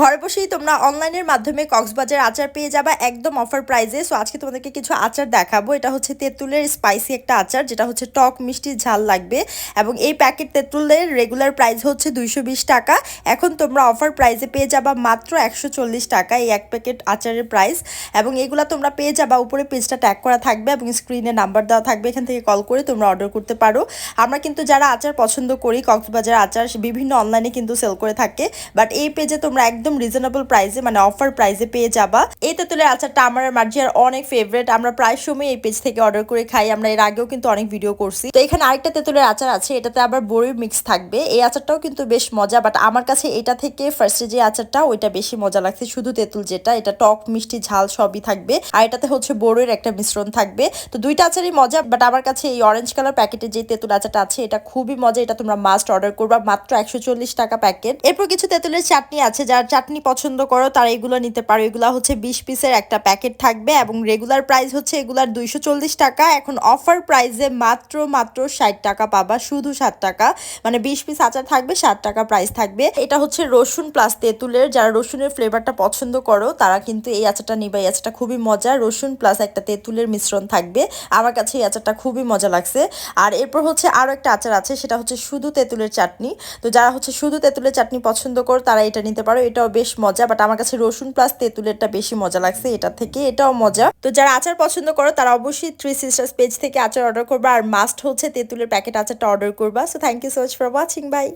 ঘরে বসেই তোমরা অনলাইনের মাধ্যমে কক্সবাজার আচার পেয়ে যাবা, একদম অফার প্রাইজে সো আজকে তোমাদেরকে কিছু আচার দেখাবো। এটা হচ্ছে তেঁতুলের স্পাইসি একটা আচার, যেটা হচ্ছে টক মিষ্টি ঝাল লাগবে। এবং এই প্যাকেট তেঁতুলের রেগুলার প্রাইস হচ্ছে দুইশো বিশ টাকা। এখন তোমরা অফার প্রাইজে পেয়ে যাবা মাত্র একশো চল্লিশ টাকা এই এক প্যাকেট আচারের প্রাইস এবং এগুলো তোমরা পেয়ে যাবা, উপরে পেজটা ট্যাগ করা থাকবে এবং স্ক্রিনে নাম্বার দেওয়া থাকবে। এখান থেকে কল করে তোমরা অর্ডার করতে পারো। আমরা কিন্তু যারা আচার পছন্দ করি, কক্সবাজার আচার বিভিন্ন অনলাইনে কিন্তু সেল করে থাকে। বাট এই পেজে তোমরা একদম রিজনেবল প্রাইসে মানে অফার প্রাইসে পেয়ে যাবা। এই তেঁতুলের আচারটা আমার মার্জিয়ার অনেক ফেভারিট আমরা প্রায় সময় এই পেজ থেকে অর্ডার করে খাই। আমরা এর আগেও কিন্তু অনেক ভিডিও করছি। তো এখানে আরেকটা তেঁতুলের আচার আছে। এটাতে আবার বড়ির মিক্স থাকবে। এই আচারটাও কিন্তু বেশ মজা বাট আমার কাছে এটা থেকে ফার্স্টে যে আচারটা, ওইটা বেশি মজা লাগছে। শুধু তেঁতুল যেটা, এটা টক, মিষ্টি, ঝাল সবই থাকবে। আর এটাতে হচ্ছে বড়ির একটা মিশ্রণ থাকবে। তো দুইটা আচারই মজা বাট আমার কাছে এই অরেঞ্জ কালার প্যাকেটে যে তেঁতুল আচারটা আছে, এটা খুবই মজা। এটা তোমরা মাস্ট অর্ডার করবা। মাত্র একশো চল্লিশ টাকা প্যাকেট এরপর কিছু তেঁতুলের চাটনি আছে, যারা চাটনি পছন্দ করো, তারা এগুলো নিতে পারো। এগুলো হচ্ছে বিশ পিসের একটা প্যাকেট থাকবে এবং রেগুলার প্রাইস হচ্ছে এগুলার দুইশো চল্লিশ টাকা। এখন অফার প্রাইসে মাত্র মাত্র ষাট টাকা পাবা, শুধু ষাট টাকা। মানে বিশ পিস আচার থাকবে, ষাট টাকা প্রাইস থাকবে। এটা হচ্ছে রসুন প্লাস তেঁতুলের, যারা রসুনের ফ্লেভারটা পছন্দ করো, তারা কিন্তু এই আচারটা নিবা। এই আচারটা খুবই মজা রসুন প্লাস একটা তেঁতুলের মিশ্রণ থাকবে। আমার কাছে এই আচারটা খুবই মজা লাগছে। আর এরপর হচ্ছে আরও একটা আচার আছে, সেটা হচ্ছে শুধু তেঁতুলের চাটনি। তো যারা হচ্ছে শুধু তেঁতুলের চাটনি পছন্দ করো, তারা এটা নিতে পারো। এটাও বেশ মজা বাট আমার কাছে রসুন প্লাস তেঁতুলেরটা বেশি মজা লাগছে, এটা থেকে এটাও মজা। তো যারা আচার পছন্দ করো, তারা অবশ্যই থ্রি সিস্টার্স পেজ থেকে আচার অর্ডার করবা, আর মাস্ট হচ্ছে তেঁতুলের প্যাকেট আচারটা অর্ডার করবা। So thank you so much for watching bye